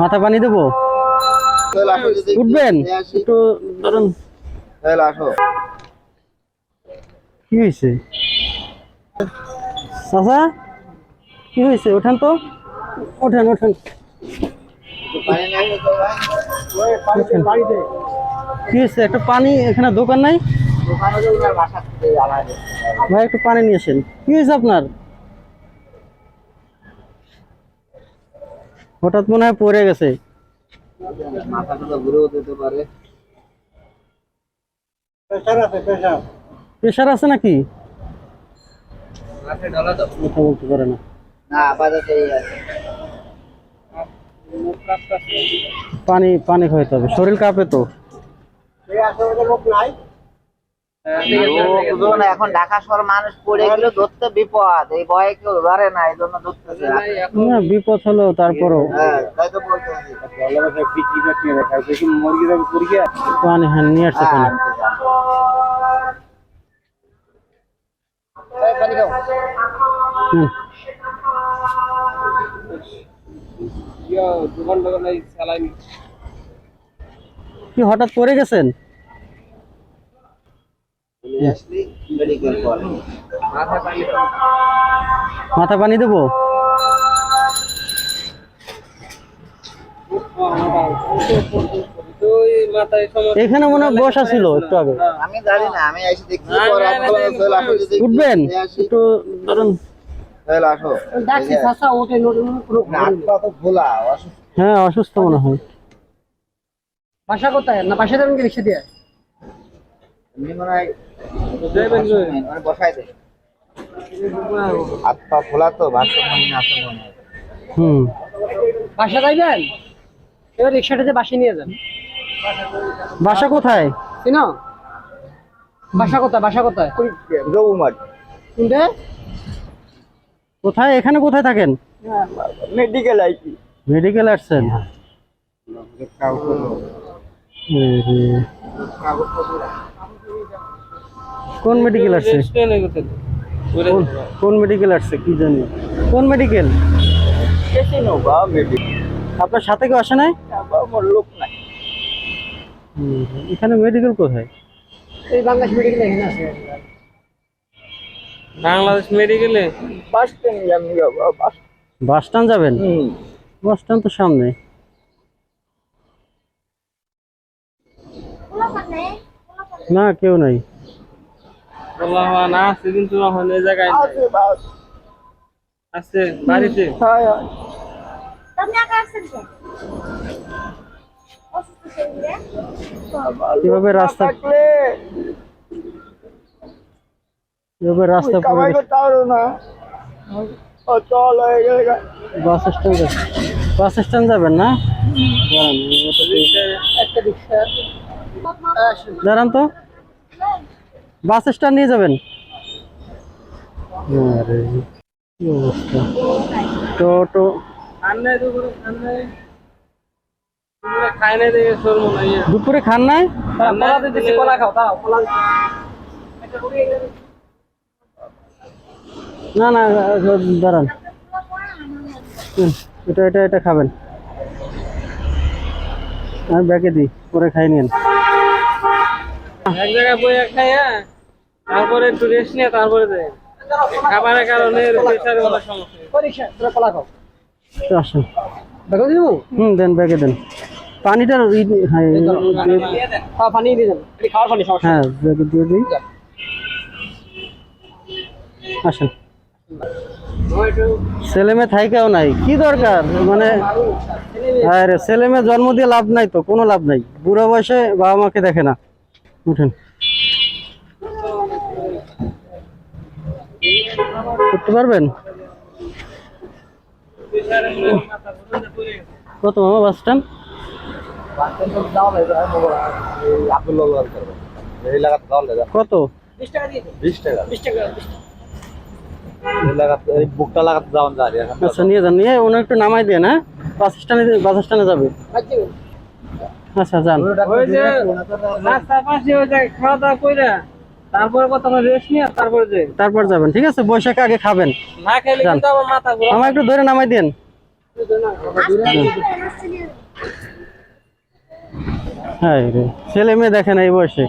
মাথা পানি দেবো? উঠবেন? একটু ধরুন। কি হয়েছে? চাচা কি হয়েছে? ওঠেন তো। ওঠেন ওঠেন। কি হয়েছে? একটা পানি এখানে দোকান নাই? ভাই একটু পানি নিয়ে আসেন। কি হয়েছে আপনার? হঠাৎ মনে হয় পড়ে গেছে। প্রেশার আছে নাকি? কথা বলতে পারে না। পানি পানি খাইতে হবে। শরীর কাঁপে তো। লোকজন এখন ঢাকা শহর মানুষ পড়ে গেলে ধরতে বিপদ। এই ভয়ে কেউ ধরে না এই জন্য ধরতেছে না বিপদ হলো তারপরও। হ্যাঁ তাই তো বলতে পানি হ্যাঁ নিয়ে আসছে পানি কি হঠাৎ পড়ে গেছেন? মাথা পানি দেবো? এখানে মনে হয় বসা ছিল একটু আগে। আমি জানি না আমি এসে দেখছি উঠবেন? একটু ধরুন। হ্যাঁ অসুস্থ মনে হয়। বাসা কোথায়? না বাসা দেবেন কি রিক্সা দিয়ে? এমনি মনে হয় মানে বসাই দে। হাত পা খোলা তো ভারসাম্যহীন আছে মনে হয়। হুম। বাসা যাইবেন এবার রিক্সাটাতে বাসে নিয়ে যান। বাসা কোথায়? চিনো বাসা কোথায় বাসা কোথায়? রঘুমারি। কোনটা? কোথায়? এখানে কোথায় থাকেন? মেডিকেল আইছি মেডিকেল আসছেন? এ রে। কোন মেডিকেল আসছে? কোন- মেডিকেল আসছে কি জানি। কোন মেডিকেল আপনার সাথে কেউ আসে নাই? লোক নাই। এখানে মেডিকেল কোথায়? এই বাংলাদেশ মেডিকেল এখানে আছে। বাংলাদেশ মেডিকেলে bus stand bus bus stand যাবেন? বাস স্ট্যান্ড তো সামনে। না কেউ নাই। বলা হয় না আছে কিন্তু এখন এই জায়গায় নাই। আছে বাস আছে বাড়িতে? হ্যাঁ হ্যাঁ। আপনি একা আসছেন কেন? অসুস্থ শরীরে? কীভাবে রাস্তা থাকলে কীভাবে রাস্তা পড়ে কামাই গেছে? করতে পারো না। ও চল হয়ে গেলে বাস স্ট্যান্ড বাস স্ট্যান্ড যাবেন না? দাঁড়ান, একটা রিক্সা। দাঁড়ান তো। বাস স্ট্যান্ড নিয়ে যাবেন? দুপুরে খান নাই? না না দাঁড়ান। এটা এটা এটা খাবেন। আমি ব্যাগে দিই পরে খাই নিন এক জায়গায় বইয়া খাইয়া তারপরে একটু রেস্ট নিয়ে তারপরে খাবারের কারণে প্রেশারের অনেক সমস্যা কই রিক্সা তোরা কলা খাও তো আসুন দিব? হুম দেন ব্যাগে দেন। পানিটা হ্যাঁ হ্যাঁ পানি দিয়ে দেন। খাওয়ার পানি সমস্যা হ্যাঁ ব্যাগে দিয়ে দিই। আসেন। ছেলে থাইকাও নাই। কি দরকার? মানে আরে ছেলে মেয়ে জন্ম দিয়ে লাভ নাই তো কোনো লাভ নাই। বুড়ো বয়সে বাবা মাকে দেখে না। উঠেন। করতে পারবেন? কত মামা বাস স্ট্যান্ড কত? বিশ টাকা দিয়ে দিন 20 টাকা বিশ টাকা বিশ টাকা এই বুকটা লাগাতে দাও না নিয়ে যান, নিয়ে ওনার একটু নামাই দেন হ্যাঁ? বাস স্ট্যান্ডে বাস স্ট্যান্ডে যাবে। আচ্ছা যান। ওই যে রাস্তার পাশে ওই যে খাওয়া দাওয়া কইরা তারপরে কত রেস্ট নিয়ে তারপরে যাই। তারপর যাবেন ঠিক আছে? বৈশাখ আগে খাবেন। না খেলে কিন্তু আমার মাথা ঘুরে। আমার একটু ধরে নামাই দেন হ্যাঁ রে ছেলে মেয়ে দেখেন এই বয়সে।